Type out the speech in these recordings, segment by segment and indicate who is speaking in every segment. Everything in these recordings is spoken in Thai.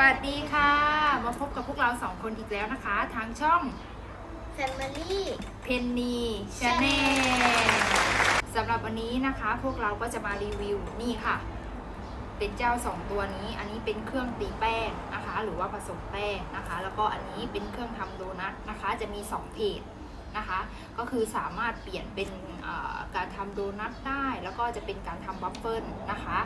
Speaker 1: วัสดีค่ะ มาพบกับพวกเราสองคนอีกแล้วนะคะ ทางช่อง
Speaker 2: Family
Speaker 1: เพนนีชาแนลสำหรับวันนี้นะคะ พวกเราก็จะมารีวิวนี่ค่ะ เป็นเจ้าสองตัวนี้ อันนี้เป็นเครื่องตีแป้งนะคะ หรือว่าผสมแป้งนะคะ แล้วก็อันนี้เป็นเครื่องทำโดนัทนะคะ จะมีสองเพจ นะคะ ก็คือสามารถเปลี่ยนเป็นการทำโดนัทได้ แล้วก็จะเป็นการทำบัฟเฟิลนะคะ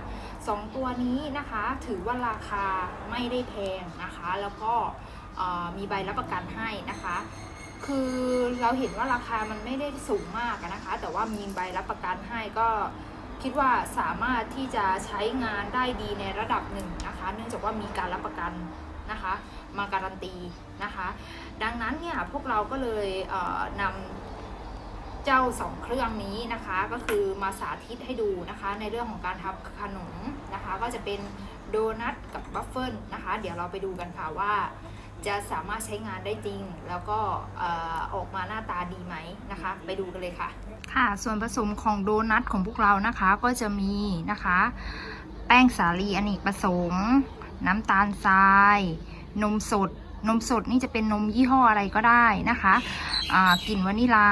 Speaker 1: สองตัวนี้นะคะถือว่าราคาไม่ได้แพงนะคะ แล้วก็มีใบรับประกันให้นะคะคือเราเห็นว่าราคามันไม่ได้สูงมากนะคะ แต่ว่ามีใบรับประกันให้ก็คิดว่าสามารถที่จะใช้งานได้ดีในระดับหนึ่งนะคะ เนื่องจากว่ามีการรับประกันนะคะ มาการันตีนะคะ ดังนั้นเนี่ยพวกเราก็เลยเนำเจ้าสองเครื่องนี้นะคะ ก็คือมาสาธิตให้ดูนะคะ ในเรื่องของการทำขนมนะคะ ก็จะเป็นโดนัทกับบัฟเฟิลนะคะ เดี๋ยวเราไปดูกันค่ะว่าจะสามารถใช้งานได้จริง แล้วก็ออกมาหน้าตาดีไหมนะคะ ไปดูกันเลยค่ะ ค่ะส่วนผสมของโดนัทของพวกเรานะคะก็จะมีนะคะ แป้งสาลีอเนกประสงค์ น้ำตาลทราย นมสด นมสดนี่จะเป็นนมยี่ห้ออะไรก็ได้นะคะอ่ากลิ่นวานิลา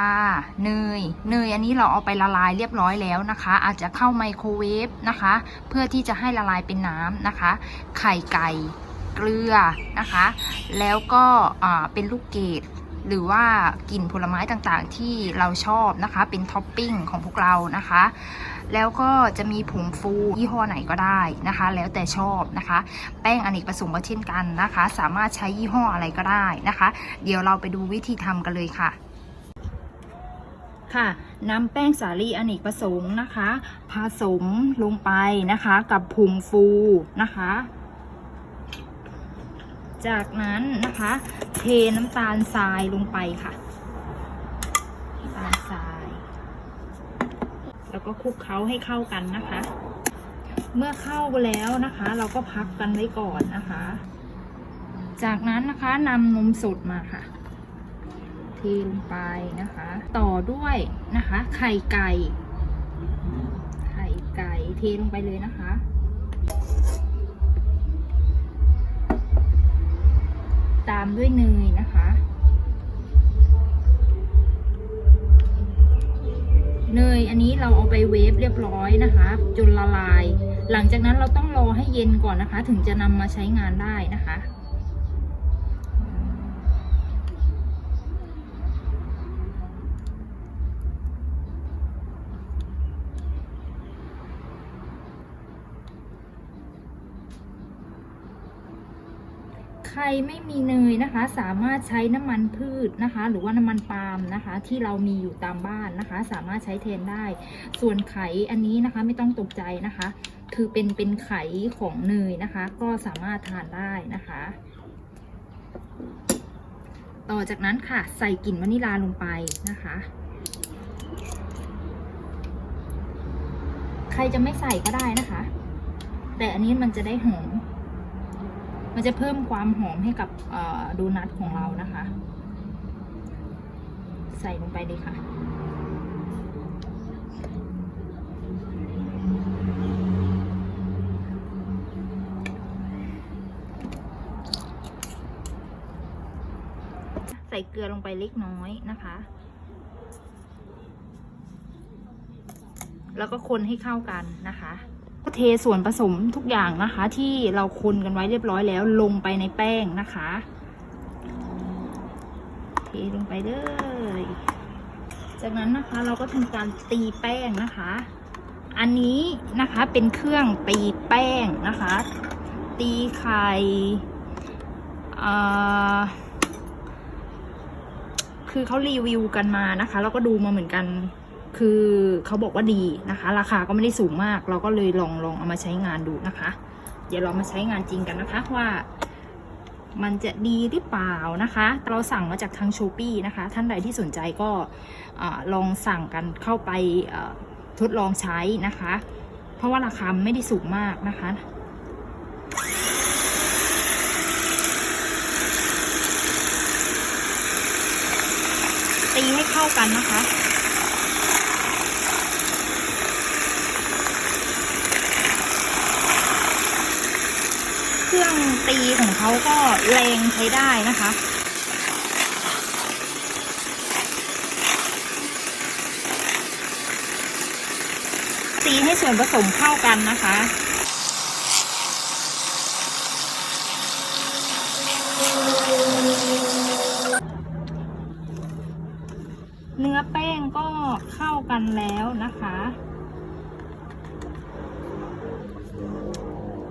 Speaker 1: เนย เนยอันนี้เราเอาไปละลายเรียบร้อยแล้วนะคะ อาจจะเข้าไมโครเวฟนะคะ เพื่อที่จะให้ละลายเป็นน้ำนะคะ ไข่ไก่ เกลือนะคะ แล้วก็อ่าเป็นลูกเกด หรือว่ากลิ่นผลไม้ต่างๆ ที่เราชอบนะคะ เป็นท็อปปิ้งของพวกเรานะคะ แล้วก็จะมีผงฟูยี่ห้อไหนก็ได้นะคะ แล้วแต่ชอบนะคะ แป้งอเนกประสงค์ก็เช่นกันนะคะ สามารถใช้ยี่ห้ออะไรก็ได้นะคะ เดี๋ยวเราไปดูวิธีทำกันเลยค่ะค่ะนำแป้งสาลีอเนกประสงค์นะคะ ผสมลงไปนะคะกับผงฟูนะคะ จากนั้นนะคะ เทน้ำตาลทรายลงไปค่ะน้ำตาลทราย แล้วก็คลุกเคล้าให้เข้ากันนะคะ เมื่อเข้าแล้วนะคะ เราก็พักกันไว้ก่อนนะคะ จากนั้นนะคะนำนมสดมาค่ะเทลงไปนะคะ ต่อด้วยนะคะ ไข่ไก่ ไข่ไก่เทลงไปเลยนะคะ ตามด้วยเนยนะคะ เนยอันนี้เราเอาไปเวฟเรียบร้อยนะคะ จนละลาย หลังจากนั้นเราต้องรอให้เย็นก่อนนะคะ ถึงจะนำมาใช้งานได้นะคะ ใครไม่มีเนยนะคะ สามารถใช้น้ำมันพืชนะคะ หรือว่าน้ำมันปาล์มนะคะ ที่เรามีอยู่ตามบ้านนะคะ สามารถใช้แทนได้ ส่วนไข่อันนี้นะคะไม่ต้องตกใจนะคะ คือเป็นเป็นไข่ของเนยนะคะ ก็สามารถทานได้นะคะ ต่อจากนั้นค่ะใส่กลิ่นวานิลาลงไปนะคะใครจะไม่ใส่ก็ได้นะคะ แต่อันนี้มันจะได้หอม มันจะเพิ่มความหอมให้กับโดนัทของเรานะคะ ใส่ลงไปเลยค่ะใส่เกลือลงไปเล็กน้อยนะคะ แล้วก็คนให้เข้ากันนะคะ เทส่วนผสมทุกอย่างนะคะ ที่เราคนกันไว้เรียบร้อยแล้วลงไปในแป้งนะคะ เทลงไปเลย จากนั้นนะคะเราก็ทำการตีแป้งนะคะ อันนี้นะคะเป็นเครื่องตีแป้งนะคะ ตีไข่คือเขารีวิวกันมานะคะเราก็ดูมาเหมือนกัน คือเขาบอกว่าดีนะคะ ราคาก็ไม่ได้สูงมาก เราก็เลยลองลองเอามาใช้งานดูนะคะ เดี๋ยวเรามาใช้งานจริงกันนะคะว่า มันจะดีหรือเปล่านะคะ เราสั่งมาจากทางช้อปี้นะคะ ท่านใดที่สนใจก็ลองสั่งกันเข้าไปทดลองใช้นะคะ เพราะว่าราคาไม่ได้สูงมากนะคะตีให้เข้ากันนะคะ เครื่อง ตีของเขาก็แรงใช้ได้นะคะตีให้ส่วนผสมเข้ากันนะคะ เนื้อแป้งก็เข้ากันแล้วนะคะ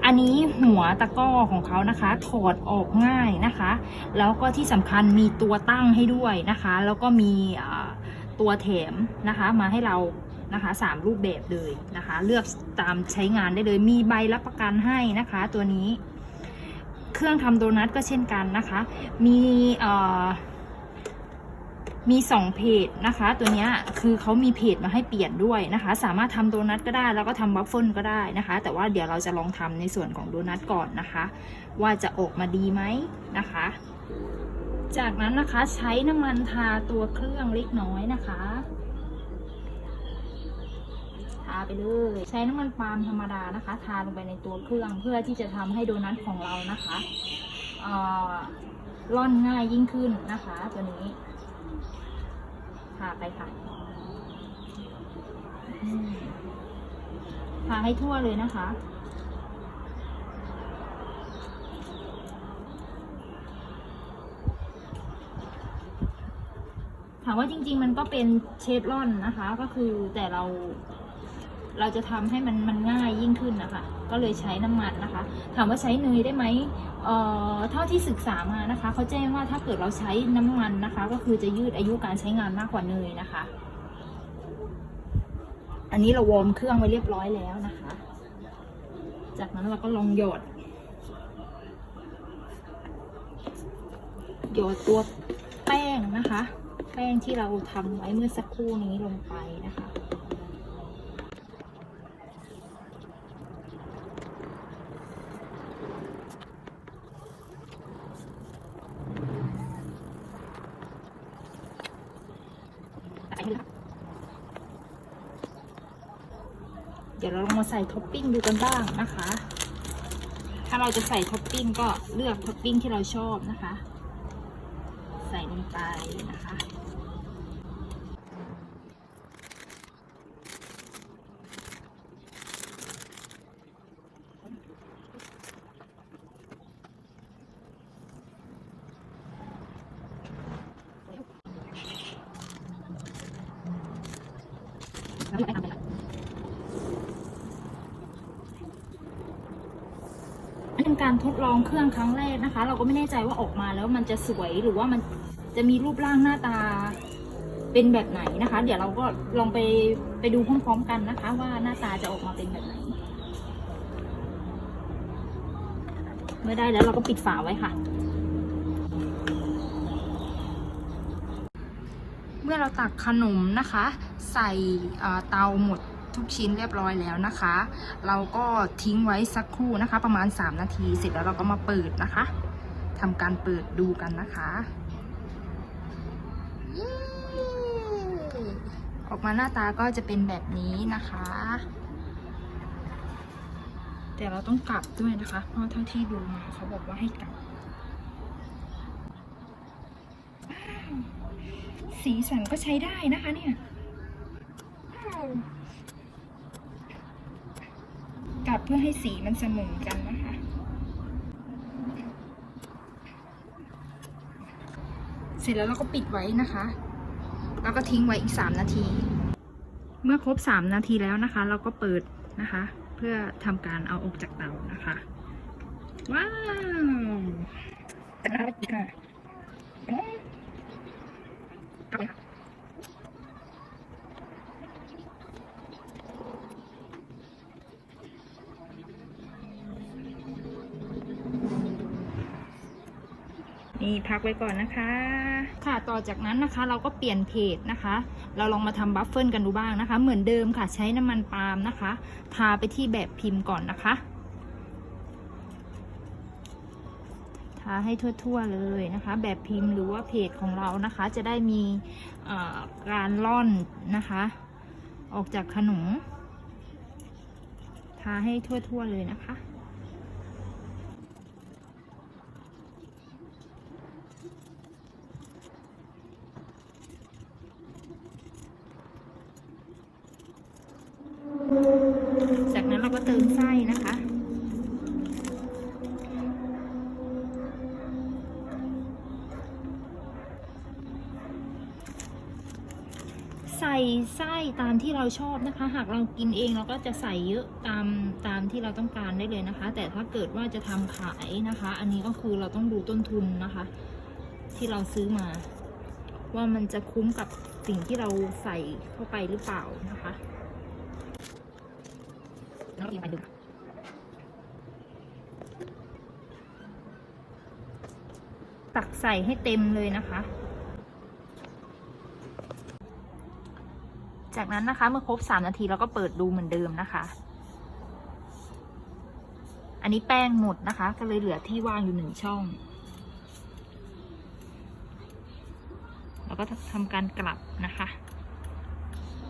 Speaker 1: อันนี้หัวตะก้อของเขานะคะ ถอดออกง่ายนะคะ แล้วก็ที่สำคัญมีตัวตั้งให้ด้วยนะคะ แล้วก็มีตัวแถมนะคะมาให้เรานะคะสามรูปแบบเลยนะคะ เลือกตามใช้งานได้เลย มีใบรับประกันให้นะคะ ตัวนี้ เครื่องทำโดนัทก็เช่นกันนะคะ มีเอ่อ มีสองเพจนะคะ ตัวนี้คือเขามีเพจมาให้เปลี่ยนด้วยนะคะ สามารถทำโดนัทก็ได้แล้วก็ทำวัฟเฟิลก็ได้นะคะ แต่ว่าเดี๋ยวเราจะลองทำในส่วนของโดนัทก่อนนะคะ ว่าจะออกมาดีไหมนะคะ จากนั้นนะคะใช้น้ำมันทาตัวเครื่องเล็กน้อยนะคะทาไปเลยใช้น้ำมันปาล์มธรรมดานะคะ ทาลงไปในตัวเครื่องเพื่อที่จะทำให้โดนัทของเรานะคะล่อร่อนง่ายยิ่งขึ้นนะคะ ตัวนี้าไปค่ะอืมทาให้ทั่วเลยนะคะ ถามว่าจริง ๆ มันก็เป็นเชฟรอนนะคะ ก็คือแต่เรา เราจะทำให้มันมันง่าย คะก็เลยใช้น้ำมันนะคะ ถามว่าใช้เนยได้ไหมเอ่อเท่าที่ศึกษามานะคะเขาแจ้งว่าถ้าเกิดเราใช้น้ำมันนะคะ ก็คือจะยืดอายุการใช้งานมากกว่าเนยนะคะ อันนี้เราวอร์มเครื่องไว้เรียบร้อยแล้วนะคะ จากนั้นเราก็ลองหยดหยดตัวแป้งนะคะ แป้งที่เราทำไว้เมื่อสักครู่นี้ลงไปนะคะ เดี๋ ยวเราลองมาใส่ท็อปปิ้งดูกันบ้างนะคะ ถ้าเราจะใส่ท็อปปิ้งก็เลือกท็อปปิ้งที่เราชอบนะคะ ใส่ลงไปนะคะ เป็นการทดลองเครื่องครั้งแรกนะคะ เราก็ไม่แน่ใจว่าออกมาแล้วมันจะสวยหรือว่ามันจะมีรูปร่างหน้าตาเป็นแบบไหนนะคะ เดี๋ยวเราก็ลองไปไปดูพร้อมๆกันนะคะ ว่าหน้าตาจะออกมาเป็นแบบไหน เมื่อได้แล้วเราก็ปิดฝาไว้ค่ะ เมื่อเราตักขนมนะคะ ใส่เตาหมด ทุกชิ้นเรียบร้อยแล้วนะคะ เราก็ทิ้งไว้สักครู่นะคะ ประมาณ 3 นาทีเสร็จแล้วเราก็มาเปิดนะคะทำการเปิดดูกันนะคะออกมาหน้าตาก็จะเป็นแบบนี้นะคะ แต่เราต้องกลับด้วยนะคะ เพราะเท่าที่ดูมาเขาบอกว่าให้กลับ สีสันก็ใช้ได้นะคะเนี่ยว้าวกลับ เพื่อให้สีมันเสมอกันนะคะ เสร็จแล้วเราก็ปิดไว้นะคะ แล้วก็ทิ้งไว้อีก 3 นาที เมื่อครบ 3 นาทีแล้วนะคะ เราก็เปิดนะคะ เพื่อทำการเอาออกจากเตานะคะ ว้าวน่ากินค่ะ นี่พักไว้ก่อนนะคะ ค่ะต่อจากนั้นนะคะเราก็เปลี่ยนเพจนะคะ เราลองมาทำบัฟเฟิลกันดูบ้างนะคะ เหมือนเดิมค่ะใช้น้ำมันปาล์มนะคะ ทาไปที่แบบพิมพ์ก่อนนะคะ ทาให้ทั่วๆเลยนะคะ แบบพิมพ์หรือว่าเพจของเรานะคะ จะได้มีการล่อนนะคะ ออกจากขนมทาให้ทั่วๆเลยนะคะ ใส่ ไส้ตามที่เราชอบนะคะ หากเรากินเองเราก็จะใส่เยอะตามตามที่เราต้องการได้เลยนะคะ แต่ถ้าเกิดว่าจะทำขายนะคะ อันนี้ก็คือเราต้องดูต้นทุนนะคะ ที่เราซื้อมา ว่ามันจะคุ้มกับสิ่งที่เราใส่เข้าไปหรือเปล่านะคะแล้วอีกไปดูตักใส่ให้เต็มเลยนะคะ จากนั้นนะคะเมื่อครบ 3 นาทีเราก็เปิดดูเหมือนเดิมนะคะ อันนี้แป้งหมดนะคะ ก็เลยเหลือที่ว่างอยู่หนึ่งช่องแล้วก็ทำการกลับนะคะ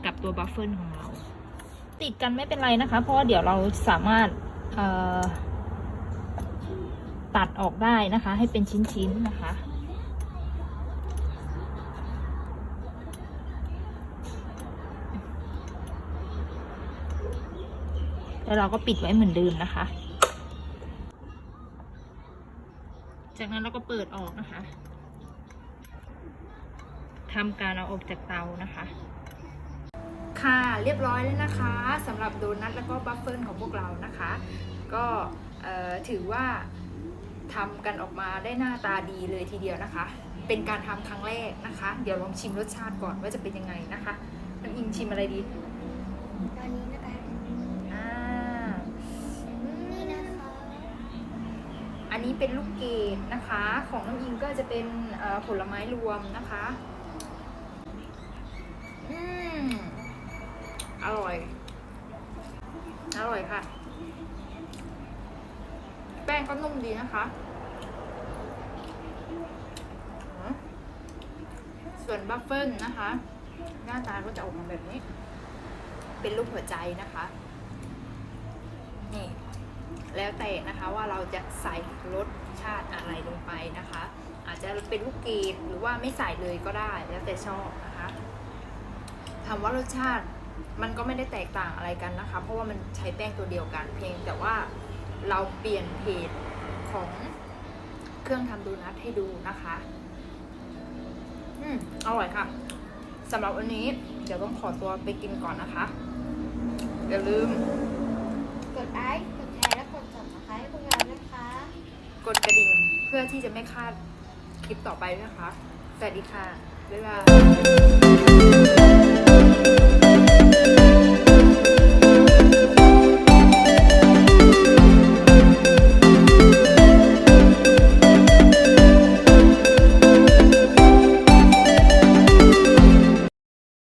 Speaker 1: กับตัวบัฟเฟิลของเรา ติดกันไม่เป็นไรนะคะ เพราะว่าเดี๋ยวเราสามารถตัดออกได้นะคะ ให้เป็นชิ้นๆนะคะ แล้วเราก็ปิดไว้เหมือนเดิมนะคะ จากนั้นเราก็เปิดออกนะคะทำการเอาออกจากเตานะคะ ค่ะเรียบร้อยแล้วนะคะสำหรับโดนัทแล้วก็บัฟเฟิลของพวกเรานะคะ ก็ถือว่าทำกันออกมาได้หน้าตาดีเลยทีเดียวนะคะ เป็นการทำครั้งแรกนะคะ เดี๋ยวลองชิมรสชาติก่อนว่าจะเป็นยังไงนะคะน้องอิงชิมอะไรดี
Speaker 2: ตอนนี้นะคะ
Speaker 1: อ่าอื
Speaker 2: นี่
Speaker 1: ม
Speaker 2: นะคะ
Speaker 1: อั นี้เป็นลูกเกดนะคะ ของน้องอิงก็จะเป็นผลไม้รวมนะคะอืมอร่อย อร่อยค่ะ แป้งก็นุ่มดีนะคะ ส่วนบัฟเฟิลนะคะ หน้าตาก็จะออกมาแบบนี้ เป็นรูปหัวใจนะคะ นี่ แล้วแต่นะคะว่าเราจะใส่รสชาติอะไรลงไปนะคะ อาจจะเป็นลูกเกดหรือว่าไม่ใส่เลยก็ได้แล้วแต่ชอบนะคะถามว่ารสชาติมันก็ไม่ได้แตกต่างอะไรกันนะคะ เพราะว่ามันใช้แป้งตัวเดียวกันเพียงแต่ว่าเราเปลี่ยนเพจของเครื่องทำโดนัทให้ดูนะคะ อืมอร่อยค่ะสำหรับวันนี้เดี๋ยวต้องขอตัวไปกินก่อนนะคะ อย่าลืม
Speaker 2: พื่
Speaker 1: อที่จะไม่คาดคลิปต่อไปนะคะ สวัสดีค่ะ บ๊ายบาย